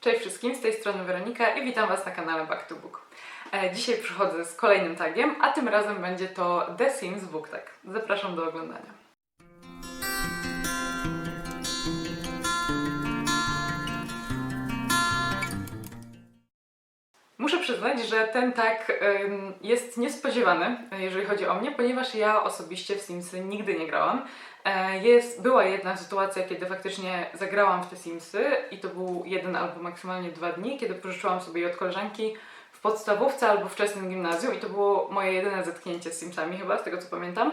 Cześć wszystkim, z tej strony Weronika i witam Was na kanale Back to Book. E, Dzisiaj przychodzę z kolejnym tagiem, a tym razem będzie to The Sims Book Tag. Zapraszam do oglądania. Muszę przyznać, że ten ym, jest niespodziewany, jeżeli chodzi o mnie, ponieważ ja osobiście w Simsy nigdy nie grałam. E, Jest, była jedna sytuacja, kiedy faktycznie zagrałam w te Simsy i to był jeden albo maksymalnie dwa dni, kiedy pożyczyłam sobie je od koleżanki w podstawówce albo wczesnym gimnazjum i to było moje jedyne zetknięcie z Simsami chyba, z tego co pamiętam.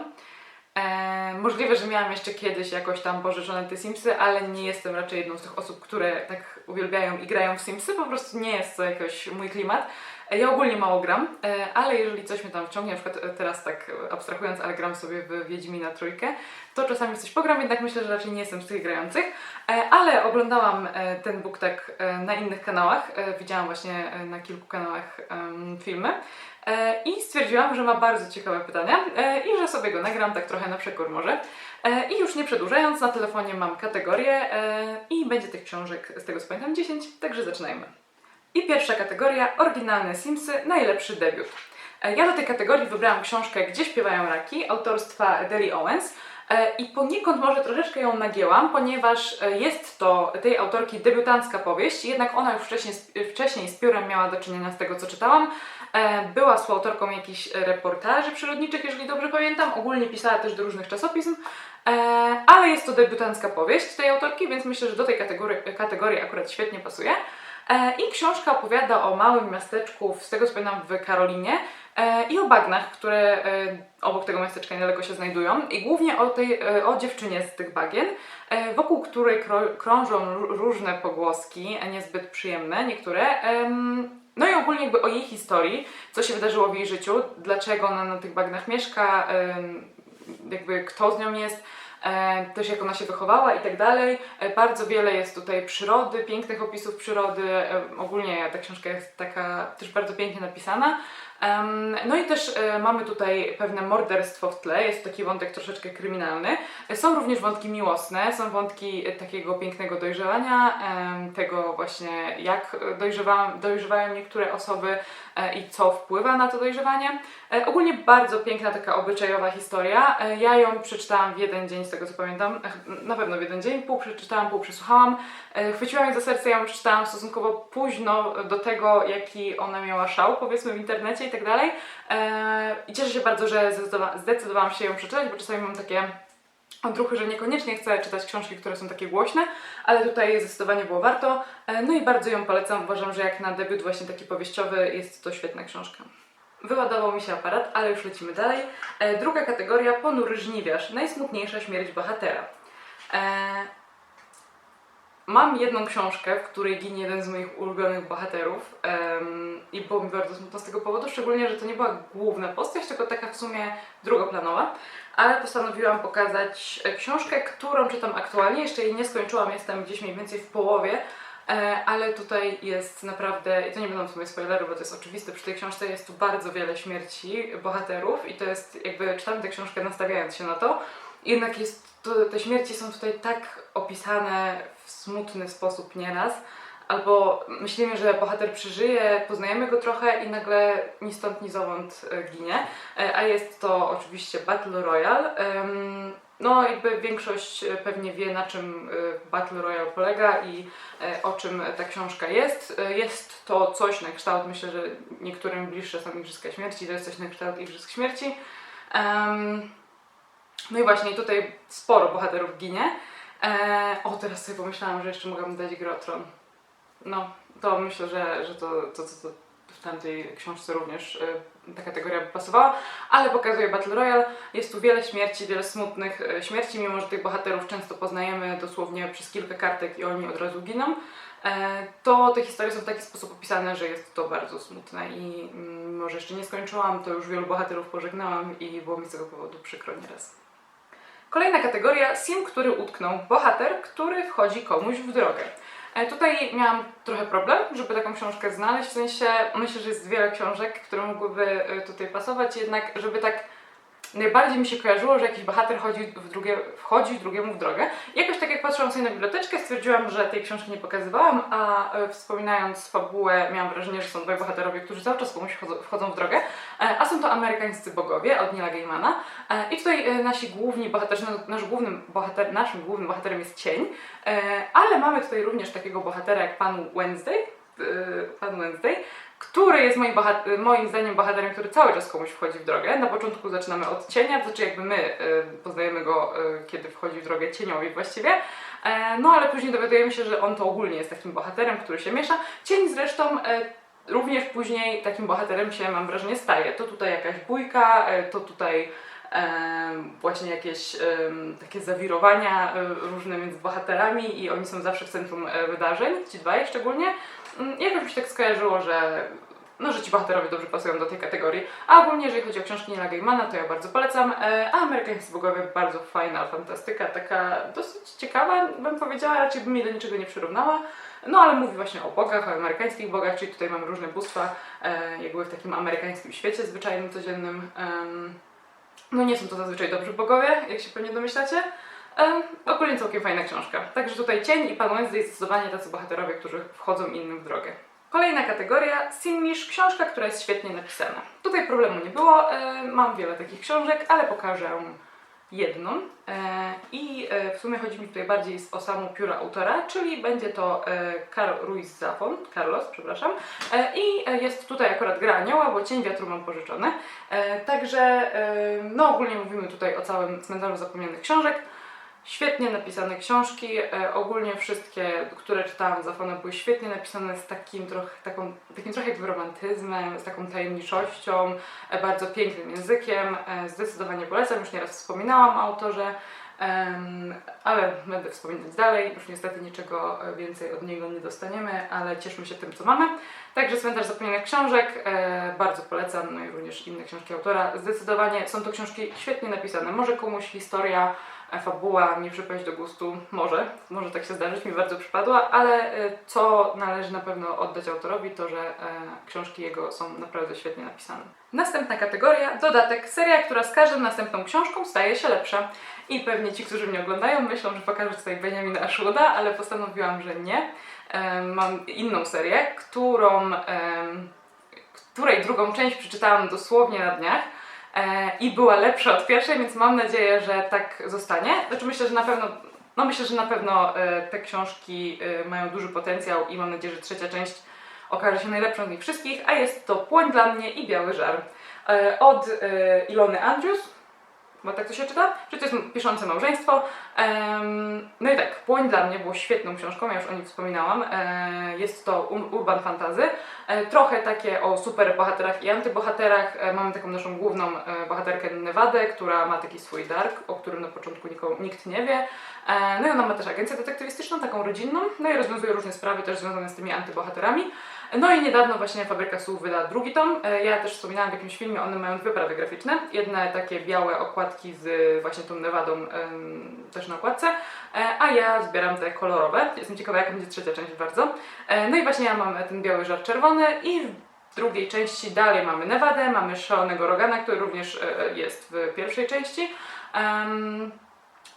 E, możliwe, że miałam jeszcze kiedyś jakoś tam pożyczone te Simsy, ale nie jestem raczej jedną z tych osób, które tak uwielbiają i grają w Simsy, po prostu nie jest to jakoś mój klimat. E, ja ogólnie mało gram, e, ale jeżeli coś mnie tam wciągnie, na przykład e, teraz tak e, abstrahując, ale gram sobie w Wiedźmina trójkę, to czasami coś pogram, jednak myślę, że raczej nie jestem z tych grających. E, ale oglądałam e, ten book tak e, na innych kanałach, e, widziałam właśnie e, na kilku kanałach em, filmy. E, I stwierdziłam, że ma bardzo ciekawe pytania e, i że sobie go nagram tak trochę na przekór może. E, I już nie przedłużając, na telefonie mam kategorię i będzie tych książek, z tego co pamiętam, 10, także zaczynajmy. I pierwsza kategoria, oryginalne Simsy, najlepszy debiut. Ja do tej kategorii wybrałam książkę Gdzie śpiewają raki, autorstwa Dery Owens. E, I poniekąd może troszeczkę ją nagięłam, ponieważ e, jest to tej autorki debiutancka powieść, jednak ona już wcześniej, wcześniej z piórem miała do czynienia z tego, co czytałam. E, Była współautorką jakichś reportaży przyrodniczych, jeżeli dobrze pamiętam. Ogólnie pisała też do różnych czasopism, ale jest to debiutancka powieść tej autorki, więc myślę, że do tej kategorii, kategorii akurat świetnie pasuje. E, I książka opowiada o małym miasteczku, z tego co pamiętam, w Karolinie e, i o bagnach, które e, obok tego miasteczka niedaleko się znajdują. I głównie o, tej, o dziewczynie z tych bagien, wokół której krążą różne pogłoski, niezbyt przyjemne niektóre. No i ogólnie jakby o jej historii, co się wydarzyło w jej życiu, dlaczego ona na tych bagnach mieszka, jakby kto z nią jest, też jak ona się wychowała i tak dalej. E, Bardzo wiele jest tutaj przyrody, pięknych opisów przyrody. E, Ogólnie ta książka jest taka też bardzo pięknie napisana. No i też e, mamy tutaj pewne morderstwo w tle, jest taki wątek troszeczkę kryminalny. Są również wątki miłosne, są wątki e, takiego pięknego dojrzewania, tego właśnie jak dojrzewają niektóre osoby e, i co wpływa na to dojrzewanie. Ogólnie bardzo piękna taka obyczajowa historia. Ja ją przeczytałam w jeden dzień, z tego co pamiętam, na pewno w jeden dzień, pół przeczytałam, pół przesłuchałam. Chwyciłam jej za serce, ja ją przeczytałam stosunkowo późno do tego, jaki ona miała szał, powiedzmy w internecie i tak dalej. E, I cieszę się bardzo, że zdecydowa- zdecydowałam się ją przeczytać, bo czasami mam takie odruchy, że niekoniecznie chcę czytać książki, które są takie głośne, ale tutaj zdecydowanie było warto. E, No i bardzo ją polecam. Uważam, że jak na debiut właśnie taki powieściowy jest to świetna książka. Wyładował mi się aparat, ale już lecimy dalej. E, druga kategoria, ponury żniwiarz, najsmutniejsza śmierć bohatera. Mam jedną książkę, w której ginie jeden z moich ulubionych bohaterów i było mi bardzo smutno z tego powodu, szczególnie, że to nie była główna postać, tylko taka w sumie drugoplanowa, ale postanowiłam pokazać e, książkę, którą czytam aktualnie, jeszcze jej nie skończyłam, jestem gdzieś mniej więcej w połowie, E, ale tutaj jest naprawdę, i to nie będą w sumie spoilery, bo to jest oczywiste, przy tej książce jest tu bardzo wiele śmierci bohaterów i to jest jakby, czytam tę książkę nastawiając się na to, jednak jest, to, te śmierci są tutaj tak opisane w smutny sposób nieraz, albo myślimy, że bohater przeżyje, poznajemy go trochę i nagle ni stąd, ni zowąd e, ginie, E, a jest to oczywiście Battle Royale. No, jakby większość e, pewnie wie, na czym Battle Royale polega i o czym ta książka jest. Jest to coś na kształt, myślę, że niektórym bliższe są Igrzyska Śmierci, to jest coś na kształt Igrzysk Śmierci. No i właśnie tutaj sporo bohaterów ginie. E, O, teraz sobie pomyślałam, że jeszcze mogłabym dać grę o Tron. No, to myślę, że, że to, to, to, to w tamtej książce również e, ta kategoria by pasowała, ale pokazuje Battle Royale. Jest tu wiele śmierci, wiele smutnych e, śmierci, mimo że tych bohaterów często poznajemy dosłownie przez kilka kartek i oni od razu giną. E, To te historie są w taki sposób opisane, że jest to bardzo smutne i mm, mimo, że jeszcze nie skończyłam, to już wielu bohaterów pożegnałam i było mi z tego powodu przykro nieraz. Kolejna kategoria, sim, który utknął. Bohater, który wchodzi komuś w drogę. E, Tutaj miałam trochę problem, żeby taką książkę znaleźć, w sensie myślę, że jest wiele książek, które mogłyby e, tutaj pasować, jednak żeby tak najbardziej mi się kojarzyło, że jakiś bohater chodzi w drugie, wchodzi drugiemu w drogę. Jakoś tak jak patrzyłam sobie na biblioteczkę, stwierdziłam, że tej książki nie pokazywałam, a e, wspominając fabułę miałam wrażenie, że są dwaj bohaterowie, którzy cały czas komuś wchodzą, w drogę, e, a są to amerykańscy bogowie od Nila Gaimana. E, I tutaj nasi główni bohaterzy, no, nasz głównym bohater, naszym głównym bohaterem jest cień, ale mamy tutaj również takiego bohatera jak pan Wednesday, pan Wednesday, który jest moim, bohat- moim zdaniem bohaterem, który cały czas komuś wchodzi w drogę. Na początku zaczynamy od cienia, to znaczy jakby my y, poznajemy go, y, kiedy wchodzi w drogę cieniowi właściwie. E, no ale później dowiadujemy się, że on to ogólnie jest takim bohaterem, który się miesza. Cień zresztą e, również później takim bohaterem się, mam wrażenie, staje. To tutaj jakaś bójka, e, to tutaj e, właśnie jakieś takie zawirowania różne między bohaterami i oni są zawsze w centrum wydarzeń, ci dwaj szczególnie. Mm, Jakoś mi się tak skojarzyło, że, no, że ci bohaterowie dobrze pasują do tej kategorii. A ogólnie, jeżeli chodzi o książki Nila Gaimana, to ja bardzo polecam. E, A Amerykańscy Bogowie bardzo fajna fantastyka, taka dosyć ciekawa, bym powiedziała, raczej bym jej do niczego nie przyrównała. No ale mówi właśnie o bogach, o amerykańskich bogach, czyli tutaj mamy różne bóstwa, e, jakby w takim amerykańskim świecie zwyczajnym, codziennym. No nie są to zazwyczaj dobrzy bogowie, jak się pewnie domyślacie. Ogólnie całkiem fajna książka. Także tutaj Cień i Pan Wednesday zdecydowanie tacy bohaterowie, którzy wchodzą innym w drogę. Kolejna kategoria, Sinmish, książka, która jest świetnie napisana. Tutaj problemu nie było, e, mam wiele takich książek, ale pokażę jedną. E, I e, w sumie chodzi mi tutaj bardziej o samo pióro autora, czyli będzie to Carl Ruiz Zafon, Carlos, przepraszam. I jest tutaj akurat gra anioła, bo Cień Wiatru mam pożyczony. Także, no ogólnie mówimy tutaj o całym cmentarzu zapomnianych książek. Świetnie napisane książki, e, ogólnie wszystkie, które czytałam Zafona były świetnie napisane z takim trochę, taką, takim trochę jakby romantyzmem, z taką tajemniczością, e, bardzo pięknym językiem. E, zdecydowanie polecam, już nieraz wspominałam o autorze, ale będę wspominać dalej. Już niestety niczego więcej od niego nie dostaniemy, ale cieszmy się tym, co mamy. Także Cmentarz Zapomnianych Książek, bardzo polecam, no i również inne książki autora. Zdecydowanie są to książki świetnie napisane. Może komuś historia fabuła mi przypaść do gustu, może, może tak się zdarzyć, mi bardzo przypadła, ale e, co należy na pewno oddać autorowi, to że e, książki jego są naprawdę świetnie napisane. Następna kategoria, dodatek, seria, która z każdą następną książką staje się lepsza. I pewnie ci, którzy mnie oglądają, myślą, że pokażę tutaj Benjamina Ashwooda, ale postanowiłam, że nie. Em, Mam inną serię, którą, której drugą część przeczytałam dosłownie na dniach e, i była lepsza od pierwszej, więc mam nadzieję, że tak zostanie. Znaczy myślę, że na pewno, no myślę, że na pewno e, te książki e, mają duży potencjał i mam nadzieję, że trzecia część okaże się najlepszą z nich wszystkich, a jest to Płoń dla mnie i Biały Żar e, od e, Ilony Andrews, bo tak to się czyta, że to jest piszące małżeństwo. No i tak, Płoń dla mnie było świetną książką, ja już o niej wspominałam. E, jest to urban fantasy. E, trochę takie o super bohaterach i antybohaterach. E, mamy taką naszą główną bohaterkę Nevadę, która ma taki swój dark, o którym na początku nikt nie wie. No i ona ma też agencję detektywistyczną, taką rodzinną, no i rozwiązuje różne sprawy też związane z tymi antybohaterami. No i niedawno właśnie Fabryka Słów wyda drugi tom. E, Ja też wspominałam w jakimś filmie, one mają dwie prawy graficzne. Jedne takie białe okładki z właśnie tą Nevadą też na okładce, e, a ja zbieram te kolorowe. Jestem ciekawa, jaka będzie trzecia część bardzo. E, No i właśnie ja mam ten biały żar czerwony i w drugiej części dalej mamy Nevadę, mamy szalonego Rogana, który również e, jest w pierwszej części.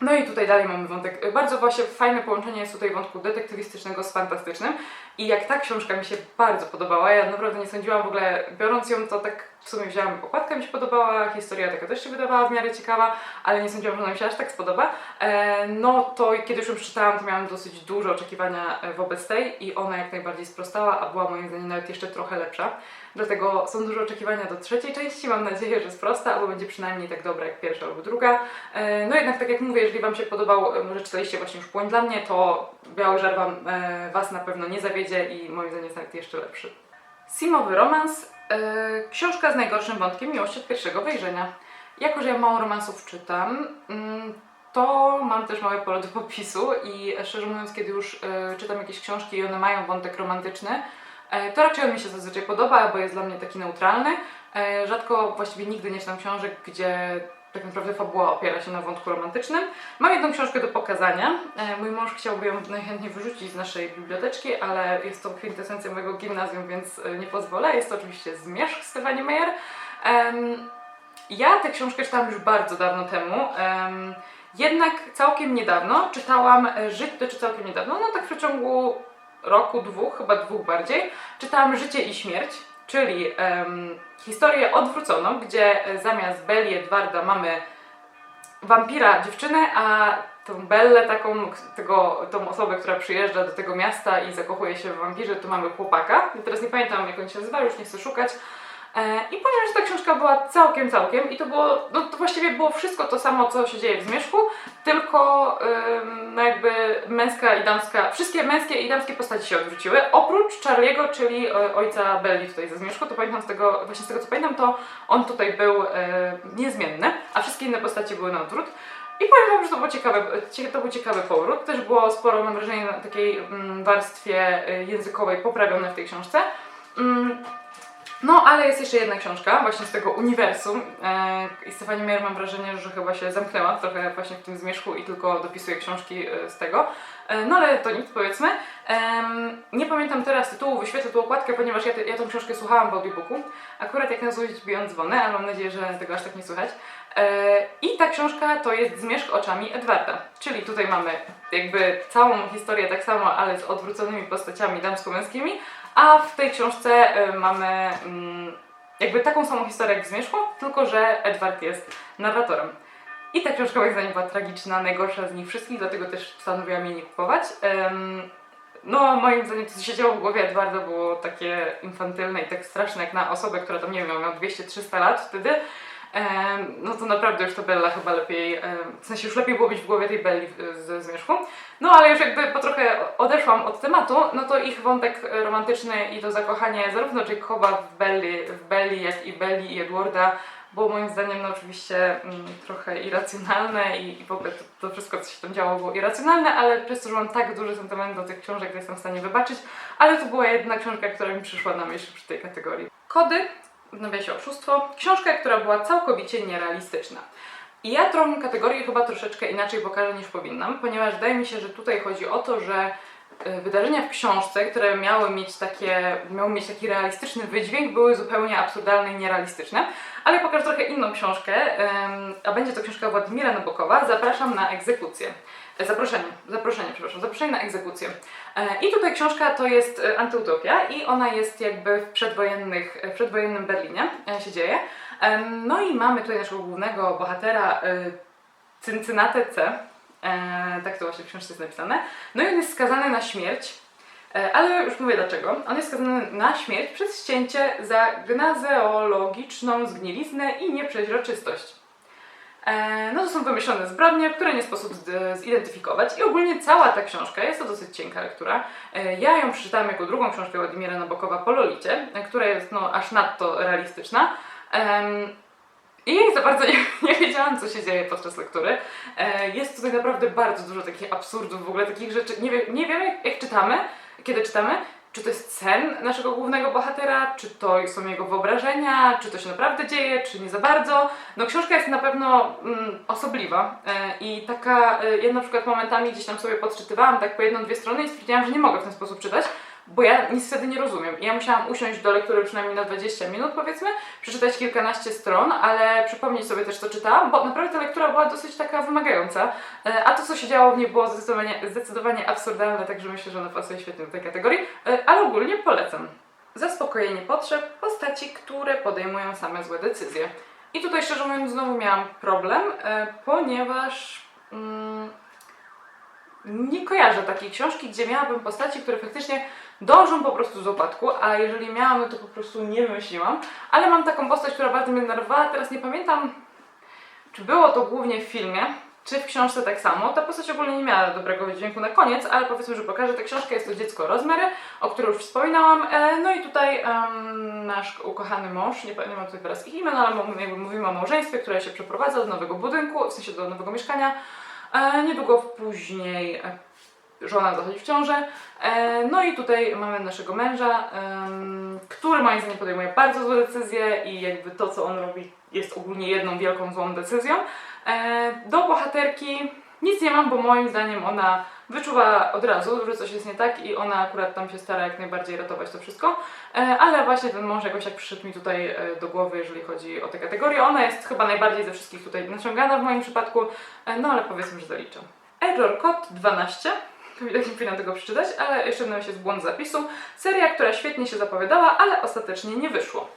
No i tutaj dalej mamy wątek. Bardzo właśnie fajne połączenie jest tutaj wątku detektywistycznego z fantastycznym. I jak ta książka mi się bardzo podobała, ja naprawdę nie sądziłam w ogóle, biorąc ją, to tak w sumie wzięłam, okładka mi się podobała, historia taka też się wydawała w miarę ciekawa, ale nie sądziłam, że ona mi się aż tak spodoba. E, no to kiedy już ją przeczytałam, to miałam dosyć duże oczekiwania e, wobec tej i ona jak najbardziej sprostała, a była moim zdaniem nawet jeszcze trochę lepsza. Dlatego są duże oczekiwania do trzeciej części, mam nadzieję, że sprosta, albo będzie przynajmniej tak dobra jak pierwsza albo druga. E, No jednak tak jak mówię, jeżeli Wam się podobał, może czytaliście właśnie już Płoń dla mnie, to Biały Żar wam, Was na pewno nie zawiedzie i moim zdaniem jest nawet jeszcze lepszy. Simowy romans, książka z najgorszym wątkiem miłości od pierwszego wejrzenia. Jako, że ja mało romansów czytam, mm, to mam też małe pole do popisu i e, szczerze mówiąc, kiedy już e, czytam jakieś książki i one mają wątek romantyczny, e, to raczej on mi się zazwyczaj podoba, bo jest dla mnie taki neutralny. E, rzadko, właściwie nigdy nie czytam książek, gdzie tak naprawdę fabuła opiera się na wątku romantycznym. Mam jedną książkę do pokazania. E, Mój mąż chciałby ją najchętniej wyrzucić z naszej biblioteczki, ale jest to kwintesencja mojego gimnazjum, więc e, nie pozwolę. Jest to oczywiście Zmierzch Stefani Meyer. Ja tę książkę czytałam już bardzo dawno temu. em, jednak całkiem niedawno czytałam e, Życie, to czy całkiem niedawno, no tak w przeciągu roku, dwóch, chyba dwóch bardziej, czytałam Życie i Śmierć, czyli em, historię odwróconą, gdzie e, zamiast Belli Edwarda mamy wampira dziewczynę, a tą Bellę, taką, tego, tą osobę, która przyjeżdża do tego miasta i zakochuje się w wampirze, to mamy chłopaka. Ja teraz nie pamiętam jak on się nazywa, już nie chcę szukać. E, I powiem, że ta książka była całkiem, całkiem i to było, no to właściwie było wszystko to samo, co się dzieje w Zmierzchu, tylko ym, no jakby męska i damska, wszystkie męskie i damskie postaci się odwróciły, oprócz Charlie'ego, czyli e, ojca Belli tutaj ze Zmierzchu, to pamiętam z tego, właśnie z tego co pamiętam, to on tutaj był e, niezmienny, a wszystkie inne postacie były na odwrót. I powiem wam, że to, było ciekawe, cie- to był ciekawy powrót. Też było sporo, mam wrażenie, na takiej mm, warstwie y, językowej poprawione w tej książce. Mm, no, ale jest jeszcze jedna książka właśnie z tego uniwersum e, i Stefanie Meyer mam wrażenie, że chyba się zamknęła trochę właśnie w tym zmierzchu i tylko dopisuje książki e, z tego. E, no ale to nic, powiedzmy. Nie pamiętam teraz tytułu, wyświetlę tu okładkę, ponieważ ja, ja tą książkę słuchałam w audiobooku. Akurat jak na złość biją dzwony, ale mam nadzieję, że tego aż tak nie słychać. I ta książka to jest Zmierzch oczami Edwarda. Czyli tutaj mamy jakby całą historię tak samo, ale z odwróconymi postaciami damsko-męskimi, a w tej książce e, mamy mm, jakby taką samą historię jak w Zmierzchu, tylko że Edward jest narratorem. I ta książka moim zdaniem była tragiczna, najgorsza z nich wszystkich, dlatego też postanowiłam jej nie kupować. No, moim zdaniem to, co się działo w głowie Edwarda było takie infantylne i tak straszne, jak na osobę, która tam, nie wiem, miała 200-300 lat wtedy. No to naprawdę już to Bella chyba lepiej, w sensie już lepiej było być w głowie tej Belli ze Zmierzchu. No ale już jakby po trochę odeszłam od tematu, no to ich wątek romantyczny i to zakochanie zarówno Jacoba w Belli, w Belli jak i Belli i Edwarda było moim zdaniem no oczywiście mm, trochę irracjonalne i, i w ogóle to, to wszystko, co się tam działo było irracjonalne, ale przez to, że mam tak duży sentyment do tych książek, to jestem w stanie wybaczyć, ale to była jedna książka, która mi przyszła na myśl przy tej kategorii. Kody, w nawiasie oszustwo, książka, która była całkowicie nierealistyczna. I ja tą kategorię chyba troszeczkę inaczej pokażę niż powinnam, ponieważ wydaje mi się, że tutaj chodzi o to, że wydarzenia w książce, które miały mieć, takie, miały mieć taki realistyczny wydźwięk, były zupełnie absurdalne i nierealistyczne. Ale pokażę trochę inną książkę, a będzie to książka Władimira Nabokowa. Zapraszam na egzekucję. E, Zaproszenie, zaproszenie, przepraszam, zaproszenie na egzekucję. E, I tutaj książka to jest e, antyutopia i ona jest jakby w przedwojennych, w przedwojennym Berlinie e, się dzieje. No i mamy tutaj naszego głównego bohatera e, Cyncynatę C. E, tak to właśnie w książce jest napisane. No i on jest skazany na śmierć, e, ale już mówię dlaczego. On jest skazany na śmierć przez ścięcie za gnazeologiczną zgniliznę i nieprzeźroczystość. E, no to są wymyślone zbrodnie, które nie sposób zidentyfikować i ogólnie cała ta książka, jest to dosyć cienka lektura. E, ja ją przeczytałam jako drugą książkę Władimira Nabokowa po Lolicie, e, która jest no aż nadto realistyczna. Em, I za bardzo nie, nie wiedziałam, co się dzieje podczas lektury. E, Jest tutaj naprawdę bardzo dużo takich absurdów, w ogóle takich rzeczy. Nie, wiem, nie wiemy, jak, jak czytamy, kiedy czytamy, czy to jest sen naszego głównego bohatera, czy to są jego wyobrażenia, czy to się naprawdę dzieje, czy nie za bardzo. No książka jest na pewno mm, osobliwa e, i taka, e, ja na przykład momentami gdzieś tam sobie podczytywałam tak po jedną, dwie strony i stwierdziłam, że nie mogę w ten sposób czytać, bo ja nic wtedy nie rozumiem. Ja musiałam usiąść do lektury przynajmniej na 20 minut powiedzmy, przeczytać kilkanaście stron, ale przypomnieć sobie też co czytałam, bo naprawdę ta lektura była dosyć taka wymagająca, e, a to co się działo w niej było zdecydowanie, zdecydowanie absurdalne, także myślę, że ona pasuje świetnie do tej kategorii, e, ale ogólnie polecam. Zaspokojenie potrzeb postaci, które podejmują same złe decyzje. I tutaj szczerze mówiąc znowu miałam problem, e, ponieważ mm, nie kojarzę takiej książki, gdzie miałabym postaci, które faktycznie dążą po prostu z upadku, a jeżeli miałam, no to po prostu nie wymyśliłam. Ale mam taką postać, która bardzo mnie denerwowała, teraz nie pamiętam, czy było to głównie w filmie, czy w książce tak samo. Ta postać ogólnie nie miała dobrego wydźwięku na koniec, ale powiedzmy, że pokażę tę książkę. Jest to dziecko Rosemary, o której już wspominałam. E, no i tutaj em, nasz ukochany mąż, nie, nie mam tutaj teraz ich imion, ale mów- jakby mówimy o małżeństwie, które się przeprowadza do nowego budynku, w sensie do nowego mieszkania. E, niedługo później żona zachodzi w ciążę. E, no i tutaj mamy naszego męża, który moim zdaniem podejmuje bardzo złe decyzje i jakby to, co on robi, jest ogólnie jedną wielką złą decyzją. E, do bohaterki nic nie mam, bo moim zdaniem ona wyczuwa od razu, że coś jest nie tak i ona akurat tam się stara jak najbardziej ratować to wszystko. E, ale właśnie ten mąż jakoś jak przyszedł mi tutaj e, do głowy, jeżeli chodzi o tę kategorię. Ona jest chyba najbardziej ze wszystkich tutaj naciągana w moim przypadku, e, no ale powiedzmy, że zaliczam. Error Code 12. Widać, nie powinnam tego przeczytać, ale jeszcze jedno jest błąd zapisu. Seria, która świetnie się zapowiadała, ale ostatecznie nie wyszło.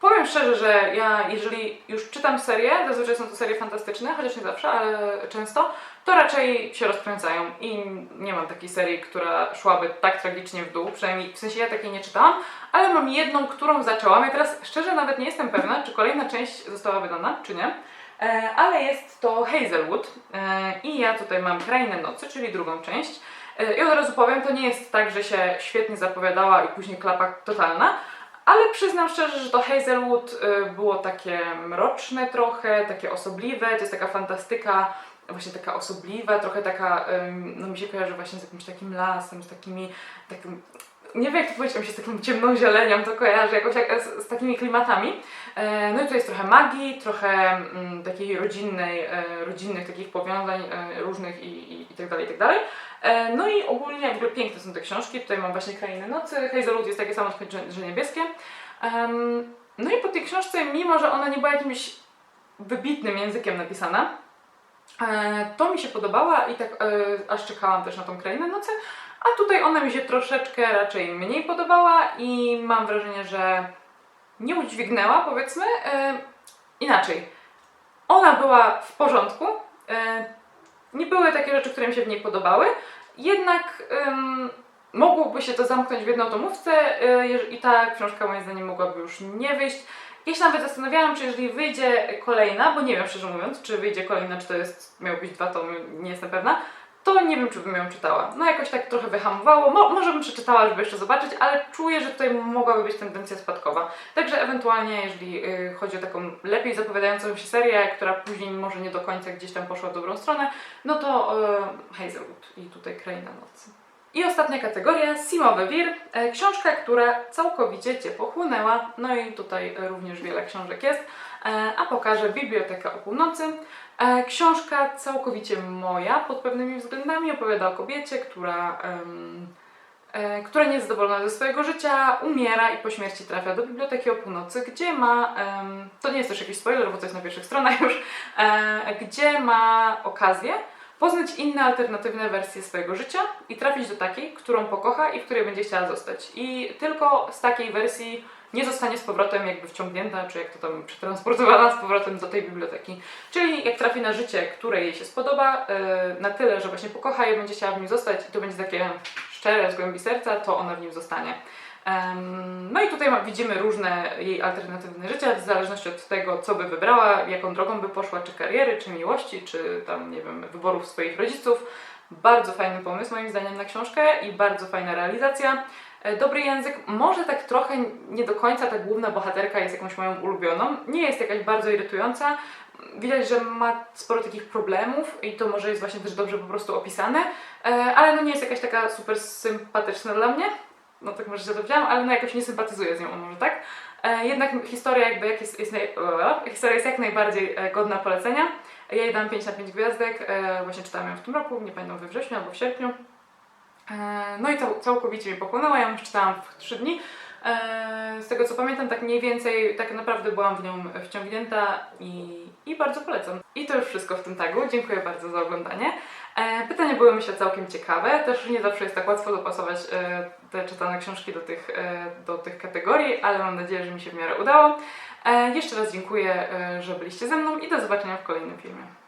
Powiem szczerze, że ja, jeżeli już czytam serię, zazwyczaj są to serie fantastyczne, chociaż nie zawsze, ale często, to raczej się rozkręcają i nie mam takiej serii, która szłaby tak tragicznie w dół, przynajmniej w sensie ja takiej nie czytałam, ale mam jedną, którą zaczęłam. Ja teraz szczerze nawet nie jestem pewna, czy kolejna część została wydana, czy nie. E, ale jest to Hazelwood e, i ja tutaj mam Krainę Nocy, czyli drugą część. E, I od razu powiem, to nie jest tak, że się świetnie zapowiadała i później klapa totalna, ale przyznam szczerze, że to Hazelwood e, było takie mroczne trochę, takie osobliwe, to jest taka fantastyka, właśnie taka osobliwa, trochę taka, no mi się kojarzy właśnie z jakimś takim lasem, z takimi, takim, nie wiem jak to powiedzieć, mi się z taką ciemną zielenią to kojarzy, jakoś z, z takimi klimatami. E, No i tu jest trochę magii, trochę mm, takiej rodzinnej, e, rodzinnych takich powiązań e, różnych i, i, i tak dalej, i tak dalej. E, No i ogólnie ogóle piękne są te książki, tutaj mam właśnie Krainy Nocy, Hazelwood jest takie samo, tylko że, niebieskie. No i po tej książce, mimo że ona nie była jakimś wybitnym językiem napisana, e, to mi się podobała i tak e, aż czekałam też na tą Krainę Nocy, a tutaj ona mi się troszeczkę raczej mniej podobała i mam wrażenie, że nie udźwignęła, powiedzmy. Inaczej, ona była w porządku, nie były takie rzeczy, które mi się w niej podobały, jednak em, mogłoby się to zamknąć w jednotomówce e, jeż- i ta książka moim zdaniem mogłaby już nie wyjść. Ja się nawet zastanawiałam, czy jeżeli wyjdzie kolejna, bo nie wiem szczerze mówiąc, czy wyjdzie kolejna, czy to jest, miało być dwa tomy, nie jestem pewna, to nie wiem, czy bym ją czytała. No jakoś tak trochę wyhamowało, Mo, może bym przeczytała, żeby jeszcze zobaczyć, ale czuję, że tutaj mogłaby być tendencja spadkowa. Także ewentualnie, jeżeli y, chodzi o taką lepiej zapowiadającą się serię, która później może nie do końca gdzieś tam poszła w dobrą stronę, no to y, Hazelwood i tutaj Kraina Nocy. I ostatnia kategoria, Simowy Wir, e, książka, która całkowicie Cię pochłonęła. No i tutaj e, również wiele książek jest, a pokażę Bibliotekę o północy. E, Książka całkowicie moja pod pewnymi względami opowiada o kobiecie, która, em, e, która nie jest zadowolona ze swojego życia, umiera i po śmierci trafia do Biblioteki o północy, gdzie ma, em, to nie jest też jakiś spoiler, bo to jest na pierwszych stronach już, e, gdzie ma okazję poznać inne alternatywne wersje swojego życia i trafić do takiej, którą pokocha i w której będzie chciała zostać. I tylko z takiej wersji nie zostanie z powrotem jakby wciągnięta, czy jak to tam przetransportowana z powrotem do tej biblioteki. Czyli jak trafi na życie, które jej się spodoba, yy, na tyle, że właśnie pokocha je, będzie chciała w nim zostać i to będzie takie szczere z głębi serca, to ona w nim zostanie. No i tutaj widzimy różne jej alternatywne życia, w zależności od tego, co by wybrała, jaką drogą by poszła, czy kariery, czy miłości, czy tam, nie wiem, wyborów swoich rodziców. Bardzo fajny pomysł moim zdaniem na książkę i bardzo fajna realizacja. E, Dobry język, może tak trochę nie do końca ta główna bohaterka jest jakąś moją ulubioną, nie jest jakaś bardzo irytująca, widać, że ma sporo takich problemów i to może jest właśnie też dobrze po prostu opisane, e, ale no nie jest jakaś taka super sympatyczna dla mnie, no tak może się dowiedziałam, ale no jakoś nie sympatyzuję z nią, może tak. E, jednak historia jakby jak jest, jest naj... historia jest jak najbardziej godna polecenia. Ja jej dam 5 na 5 gwiazdek, właśnie czytałam ją w tym roku, nie pamiętam we wrześniu albo w sierpniu. E, no i cał, całkowicie mi pochłonęła, ja ją czytałam w 3 dni. E, z tego co pamiętam, tak mniej więcej, tak naprawdę byłam w nią wciągnięta i, i bardzo polecam. I to już wszystko w tym tagu. Dziękuję bardzo za oglądanie. E, pytania były myślę całkiem ciekawe. Też nie zawsze jest tak łatwo dopasować te czytane książki do tych, do tych kategorii, ale mam nadzieję, że mi się w miarę udało. Jeszcze raz dziękuję, że byliście ze mną i do zobaczenia w kolejnym filmie.